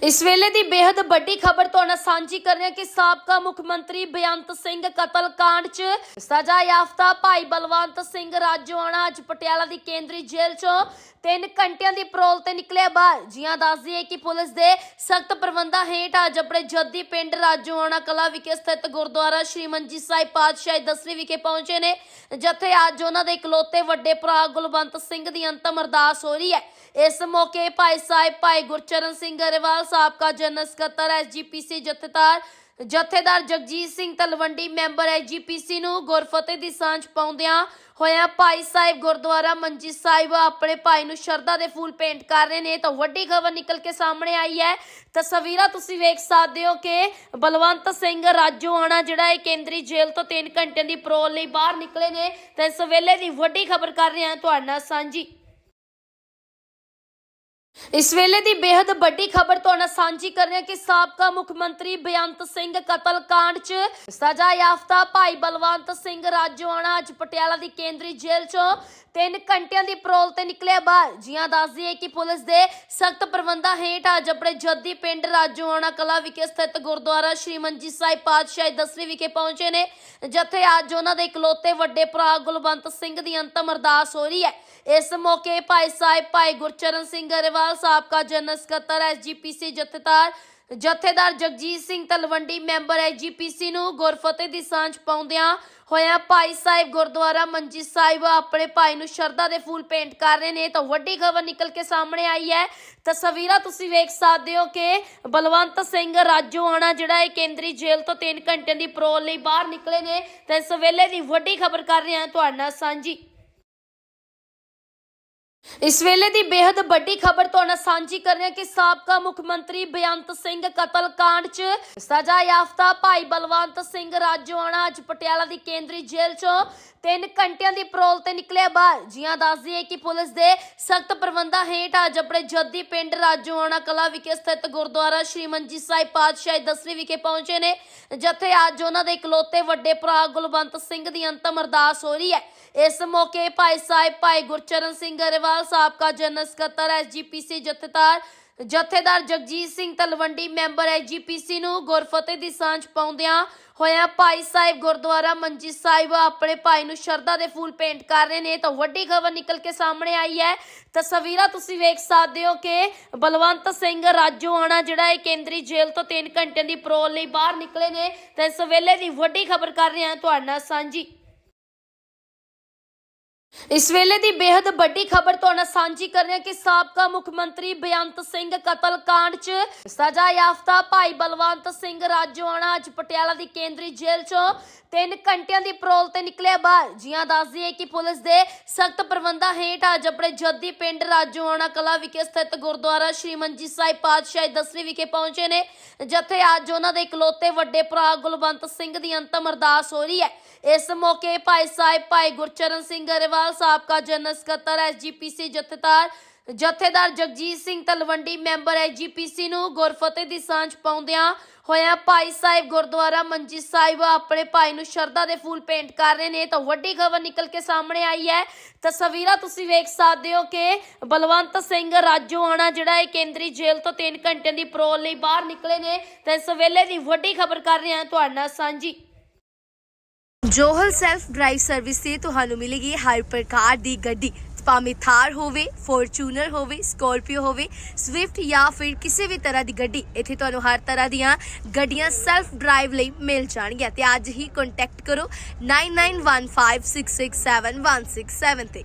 ਇਸ ਵੇਲੇ ਦੀ ਬੇहद ਵੱਡੀ ਖਬਰ ਤੋਂ ਸਾਂਝੀ ਕਰ ਰਹੇ ਹਾਂ ਕਿ ਸਾਬਕਾ ਮੁੱਖ ਮੰਤਰੀ ਬੇਅੰਤ ਸਿੰਘ ਕਤਲ ਕਾਂਡ 'ਚ ਸਜ਼ਾ ਯਾਫਤਾ। ਭਾਈ ਬਲਵੰਤ ਸਿੰਘ ਰਾਜੋਆਣਾ ਅੱਜ ਪਟਿਆਲਾ ਦੀ ਕੇਂਦਰੀ ਜੇਲ੍ਹ 'ਚੋਂ 3 ਘੰਟਿਆਂ ਦੀ ਪਰੋਲ ਤੇ ਨਿਕਲਿਆ ਬਾਹਰ। ਜੀਆਂ ਦੱਸਦੀ ਹੈ ਕਿ ਪੁਲਿਸ ਦੇ ਸਖਤ ਪ੍ਰਬੰਧਾਂ ਹੇਠ ਅੱਜ ਆਪਣੇ ਜੱਦੀ ਪਿੰਡ ਰਾਜੋਆਣਾ ਕਲਾ ਵਿਖੇ ਸਥਿਤ ਗੁਰਦੁਆਰਾ ਸ਼੍ਰੀ ਮੰਜੀ ਸਾਹਿਬ ਪਾਤਸ਼ਾਹੀ ਦਸਵੀਂ ਵਿਖੇ ਪਹੁੰਚੇ ਨੇ, ਜਿੱਥੇ ਅੱਜ ਉਹਨਾਂ ਦੇ ਇਕਲੌਤੇ ਵੱਡੇ ਭਰਾ ਗੁਲਵੰਤ ਸਿੰਘ ਦੀ ਅੰਤਮ ਅਰਦਾਸ ਹੋ ਰਹੀ ਹੈ। ਇਸ ਮੌਕੇ ਭਾਈ ਸਾਹਿਬ ਭਾਈ ਗੁਰਚਰਨ ਸਿੰਘ ਗਰੇਵਾਲ ਸਾਬਕਾ ਜਨਰਲ ਸਕੱਤਰ ਐਸਜੀਪੀਸੀ ਜਥੇਦਾਰ ਜਥੇਦਾਰ ਜਗਜੀਤ ਸਿੰਘ ਤਲਵੰਡੀ, ਮੈਂਬਰ ਐਸਜੀਪੀਸੀ ਨੂੰ ਗੁਰਫਤਿਹ ਦੀ ਸਾਂਝ ਪਾਉਂਦਿਆਂ ਹੋਇਆਂ ਭਾਈ ਸਾਹਿਬ ਗੁਰਦੁਆਰਾ ਮੰਜੀ ਸਾਹਿਬ ਆਪਣੇ ਭਾਈ ਨੂੰ ਸ਼ਰਧਾ ਦੇ ਫੂਲ ਪੇਂਟ ਕਰ ਰਹੇ ਨੇ। ਤਾਂ ਵੱਡੀ ਖਬਰ ਨਿਕਲ ਕੇ ਸਾਹਮਣੇ ਆਈ ਹੈ। ਤਸਵੀਰਾਂ ਤੁਸੀਂ ਵੇਖ ਸਕਦੇ ਹੋ ਕਿ ਬਲਵੰਤ ਸਿੰਘ ਰਾਜੋਆਣਾ, ਜਿਹੜਾ ਹੈ ਕੇਂਦਰੀ ਜੇਲ੍ਹ ਤੋਂ 3 ਘੰਟੇ ਦੀ ਪਰੋਲ ਲਈ ਬਾਹਰ ਨਿਕਲੇ ਨੇ, ਤਾਂ ਇਸ ਵੇਲੇ ਦੀ ਵੱਡੀ ਖਬਰ ਕਰ ਰਹੇ ਹਾਂ ਤੁਹਾਡੇ ਨਾਲ ਸਾਂਝੀ। ਇਸ ਵੇਲੇ ਦੀ ਬੇहद ਵੱਡੀ ਖਬਰ ਤੋਂ ਸਾਂਝੀ ਕਰ ਰਹੇ ਹਾਂ ਕਿ ਸਾਬਕਾ ਮੁੱਖ ਮੰਤਰੀ ਬੇਅੰਤ ਸਿੰਘ ਕਤਲ ਕਾਂਡ 'ਚ ਸਜ਼ਾ ਯਾਫਤਾ। ਭਾਈ ਬਲਵੰਤ ਸਿੰਘ ਰਾਜੋਆਣਾ ਅੱਜ ਪਟਿਆਲਾ ਦੀ ਕੇਂਦਰੀ ਜੇਲ੍ਹ 'ਚੋਂ 3 ਘੰਟਿਆਂ ਦੀ ਪਰੋਲ ਤੇ ਨਿਕਲਿਆ ਬਾਹਰ। ਜੀਆਂ ਦੱਸਦੀ ਹੈ ਕਿ ਪੁਲਿਸ ਦੇ ਸਖਤ ਪ੍ਰਬੰਧਾਂ ਹੇਠ ਅੱਜ ਆਪਣੇ ਜੱਦੀ ਪਿੰਡ ਰਾਜੋਆਣਾ ਕਲਾ ਵਿਖੇ ਸਥਿਤ ਗੁਰਦੁਆਰਾ ਸ਼੍ਰੀ ਮੰਜੀ ਸਾਹਿਬ ਪਾਤਸ਼ਾਹੀ ਦਸਵੀਂ ਵਿਖੇ ਪਹੁੰਚੇ ਨੇ, ਜਿੱਥੇ ਅੱਜ ਉਹਨਾਂ ਦੇ ਇਕਲੌਤੇ ਵੱਡੇ ਭਰਾ ਗੁਲਵੰਤ ਸਿੰਘ ਦੀ ਅੰਤਮ ਅਰਦਾਸ ਹੋ ਰਹੀ ਹੈ। ਇਸ ਮੌਕੇ ਭਾਈ ਸਾਹਿਬ ਭਾਈ ਗੁਰਚਰਨ ਸਿੰਘ ਗਰੇਵਾਲ ਸਾਬਕਾ ਜਨਰਲ ਸਕੱਤਰ ਐਸਜੀਪੀਸੀ ਜਥੇਦਾਰ ਜਥੇਦਾਰ ਜਗਜੀਤ ਸਿੰਘ ਤਲਵੰਡੀ, ਮੈਂਬਰ ਐਸਜੀਪੀਸੀ ਨੂੰ ਗੁਰਫਤਿਹ ਦੀ ਸਾਂਝ ਪਾਉਂਦਿਆਂ ਹੋਇਆਂ ਭਾਈ ਸਾਹਿਬ ਗੁਰਦੁਆਰਾ ਮੰਜੀ ਸਾਹਿਬ ਆਪਣੇ ਭਾਈ ਨੂੰ ਸ਼ਰਧਾ ਦੇ ਫੂਲ ਪੇਂਟ ਕਰ ਰਹੇ ਨੇ। ਤਾਂ ਵੱਡੀ ਖਬਰ ਨਿਕਲ ਕੇ ਸਾਹਮਣੇ ਆਈ ਹੈ। ਤਸਵੀਰਾਂ ਤੁਸੀਂ ਵੇਖ ਸਕਦੇ ਹੋ ਕਿ ਬਲਵੰਤ ਸਿੰਘ ਰਾਜੋਆਣਾ, ਜਿਹੜਾ ਹੈ ਕੇਂਦਰੀ ਜੇਲ੍ਹ ਤੋਂ 3 ਘੰਟੇ ਦੀ ਪਰੋਲ ਲਈ ਬਾਹਰ ਨਿਕਲੇ ਨੇ, ਤਾਂ ਇਸ ਵੇਲੇ ਦੀ ਵੱਡੀ ਖਬਰ ਕਰ ਰਹੇ ਹਾਂ ਤੁਹਾਡੇ ਨਾਲ ਸਾਂਝੀ। ਇਸ ਵੇਲੇ ਦੀ ਬੇहद ਵੱਡੀ ਖਬਰ ਤੋਂ ਸਾਂਝੀ ਕਰ ਰਹੇ ਹਾਂ ਕਿ ਸਾਬਕਾ ਮੁੱਖ ਮੰਤਰੀ ਬੇਅੰਤ ਸਿੰਘ ਕਤਲ ਕਾਂਡ 'ਚ ਸਜ਼ਾ ਯਾਫਤਾ। ਭਾਈ ਬਲਵੰਤ ਸਿੰਘ ਰਾਜੋਆਣਾ ਅੱਜ ਪਟਿਆਲਾ ਦੀ ਕੇਂਦਰੀ ਜੇਲ੍ਹ 'ਚੋਂ 3 ਘੰਟਿਆਂ ਦੀ ਪਰੋਲ ਤੇ ਨਿਕਲਿਆ ਬਾਹਰ। ਜੀਆਂ ਦੱਸਦੀ ਹੈ ਕਿ ਪੁਲਿਸ ਦੇ ਸਖਤ ਪ੍ਰਬੰਧਾਂ ਹੇਠ ਅੱਜ ਆਪਣੇ ਜੱਦੀ ਪਿੰਡ ਰਾਜੋਆਣਾ ਕਲਾ ਵਿਖੇ ਸਥਿਤ ਗੁਰਦੁਆਰਾ ਸ਼੍ਰੀ ਮੰਜੀ ਸਾਹਿਬ ਪਾਤਸ਼ਾਹੀ ਦਸਵੀਂ ਵਿਖੇ ਪਹੁੰਚੇ ਨੇ, ਜਿੱਥੇ ਅੱਜ ਉਹਨਾਂ ਦੇ ਇਕਲੌਤੇ ਵੱਡੇ ਭਰਾ ਗੁਲਵੰਤ ਸਿੰਘ ਦੀ ਅੰਤਮ ਅਰਦਾਸ ਹੋ ਰਹੀ ਹੈ। ਇਸ ਮੌਕੇ ਭਾਈ ਸਾਹਿਬ ਭਾਈ ਗੁਰਚਰਨ ਸਿੰਘ ਗਰੇਵਾਲ ਸਾਬਕਾ ਜਨਰਲ ਸਕੱਤਰ ਐਸਜੀਪੀਸੀ ਜਥੇਦਾਰ ਜਥੇਦਾਰ ਜਗਜੀਤ ਸਿੰਘ ਤਲਵੰਡੀ, ਮੈਂਬਰ ਐਸਜੀਪੀਸੀ ਨੂੰ ਗੁਰਫਤਿਹ ਦੀ ਸਾਂਝ ਪਾਉਂਦਿਆਂ ਹੋਇਆਂ ਭਾਈ ਸਾਹਿਬ ਗੁਰਦੁਆਰਾ ਮੰਜੀ ਸਾਹਿਬ ਆਪਣੇ ਭਾਈ ਨੂੰ ਸ਼ਰਧਾ ਦੇ ਫੂਲ ਪੇਂਟ ਕਰ ਰਹੇ ਨੇ। ਤਾਂ ਵੱਡੀ ਖਬਰ ਨਿਕਲ ਕੇ ਸਾਹਮਣੇ ਆਈ ਹੈ। ਤਸਵੀਰਾਂ ਤੁਸੀਂ ਵੇਖ ਸਕਦੇ ਹੋ ਕਿ ਬਲਵੰਤ ਸਿੰਘ ਰਾਜੋਆਣਾ, ਜਿਹੜਾ ਹੈ ਕੇਂਦਰੀ ਜੇਲ੍ਹ ਤੋਂ 3 ਘੰਟਿਆਂ ਦੀ ਪਰੋਲ ਲਈ ਬਾਹਰ ਨਿਕਲੇ ਨੇ, ਤਾਂ ਇਸ ਵੇਲੇ ਦੀ ਵੱਡੀ ਖਬਰ ਕਰ ਰਹੇ ਹਾਂ ਤੁਹਾਡੇ ਨਾਲ ਸਾਂਝੀ। ਇਸ ਵੇਲੇ ਦੀ ਬੇहद ਵੱਡੀ ਖਬਰ ਤੋਂ ਸਾਂਝੀ ਕਰ ਰਹੇ ਹਾਂ ਕਿ ਸਾਬਕਾ ਮੁੱਖ ਮੰਤਰੀ ਬੇਅੰਤ ਸਿੰਘ ਕਤਲ ਕਾਂਡ 'ਚ ਸਜ਼ਾ ਯਾਫਤਾ ਭਾਈ ਬਲਵੰਤ ਸਿੰਘ ਰਾਜੋਆਣਾ ਅੱਜ ਪਟਿਆਲਾ ਦੀ ਕੇਂਦਰੀ ਜੇਲ੍ਹ 'ਚੋਂ 3 ਘੰਟਿਆਂ ਦੀ ਪਰੋਲ ਤੇ ਨਿਕਲਿਆ ਬਾਹਰ। ਜੀਆਂ ਦੱਸਦੀ ਹੈ ਕਿ ਪੁਲਿਸ ਦੇ ਸਖਤ ਪ੍ਰਬੰਧਾਂ ਹੇਠ ਅੱਜ ਆਪਣੇ ਜੱਦੀ ਪਿੰਡ ਰਾਜੋਆਣਾ ਕਲਾ ਵਿਖੇ ਸਥਿਤ ਗੁਰਦੁਆਰਾ ਸ਼੍ਰੀ ਮੰਜੀ ਸਾਹਿਬ ਪਾਤਸ਼ਾਹੀ ਦਸਵੀਂ ਵਿਖੇ ਪਹੁੰਚੇ ਨੇ, ਜਿੱਥੇ ਅੱਜ ਉਹਨਾਂ ਦੇ ਇਕਲੌਤੇ ਵੱਡੇ ਭਰਾ ਗੁਲਵੰਤ ਸਿੰਘ ਦੀ ਅੰਤਮ ਅਰਦਾਸ ਹੋ ਰਹੀ ਹੈ। ਇਸ ਮੌਕੇ ਭਾਈ ਸਾਹਿਬ ਭਾਈ ਗੁਰਚਰਨ ਸਿੰਘ ਗਰੇਵਾਲ ਸਾਬਕਾ ਜਨਰਲ ਸਕੱਤਰ ਐਸਜੀਪੀਸੀ ਜਥੇਦਾਰ ਜਥੇਦਾਰ ਜਗਜੀਤ ਸਿੰਘ ਤਲਵੰਡੀ, ਮੈਂਬਰ ਐਸਜੀਪੀਸੀ ਨੂੰ ਗੁਰਫਤਿਹ ਦੀ ਸਾਂਝ ਪਾਉਂਦਿਆਂ ਹੋਇਆਂ ਭਾਈ ਸਾਹਿਬ ਗੁਰਦੁਆਰਾ ਮੰਜੀ ਸਾਹਿਬ ਆਪਣੇ ਭਾਈ ਨੂੰ ਸ਼ਰਧਾ ਦੇ ਫੂਲ ਪੇਂਟ ਕਰ ਰਹੇ ਨੇ। ਤਾਂ ਵੱਡੀ ਖਬਰ ਨਿਕਲ ਕੇ ਸਾਹਮਣੇ ਆਈ ਹੈ। ਤਸਵੀਰਾਂ ਤੁਸੀਂ ਵੇਖ ਸਕਦੇ ਹੋ ਕਿ ਬਲਵੰਤ ਸਿੰਘ ਰਾਜੋਆਣਾ, ਜਿਹੜਾ ਹੈ ਕੇਂਦਰੀ ਜੇਲ੍ਹ ਤੋਂ 3 ਘੰਟਿਆਂ ਦੀ ਪਰੋਲ ਲਈ ਬਾਹਰ ਨਿਕਲੇ ਨੇ, ਤਾਂ ਇਸ ਵੇਲੇ ਦੀ ਵੱਡੀ ਖਬਰ ਕਰ ਰਹੇ ਹਾਂ ਤੁਹਾਡੇ ਨਾਲ ਸਾਂਝੀ। ਜੋਹਲ ਸੈਲਫ ਡਰਾਈਵ ਸਰਵਿਸ ਤੇ ਤੁਹਾਨੂੰ ਮਿਲੇਗੀ ਹਰ ਪ੍ਰਕਾਰ ਦੀ ਗੱਡੀ। ਭਾਵੇਂ ਥਾਰ ਹੋਵੇ, ਫੋਰਚੂਨਰ ਹੋਵੇ, ਸਕੋਰਪੀਓ ਹੋਵੇ, ਸਵਿਫਟ ਜਾਂ ਫਿਰ ਕਿਸੇ ਵੀ ਤਰ੍ਹਾਂ ਦੀ ਗੱਡੀ, ਇੱਥੇ ਤੁਹਾਨੂੰ ਹਰ ਤਰ੍ਹਾਂ ਦੀਆਂ ਗੱਡੀਆਂ ਸੈਲਫ ਡਰਾਈਵ ਲਈ ਮਿਲ ਜਾਣਗੀਆਂ। ਤੇ ਅੱਜ ਹੀ ਕੰਟੈਕਟ ਕਰੋ 9915667167 ਤੇ।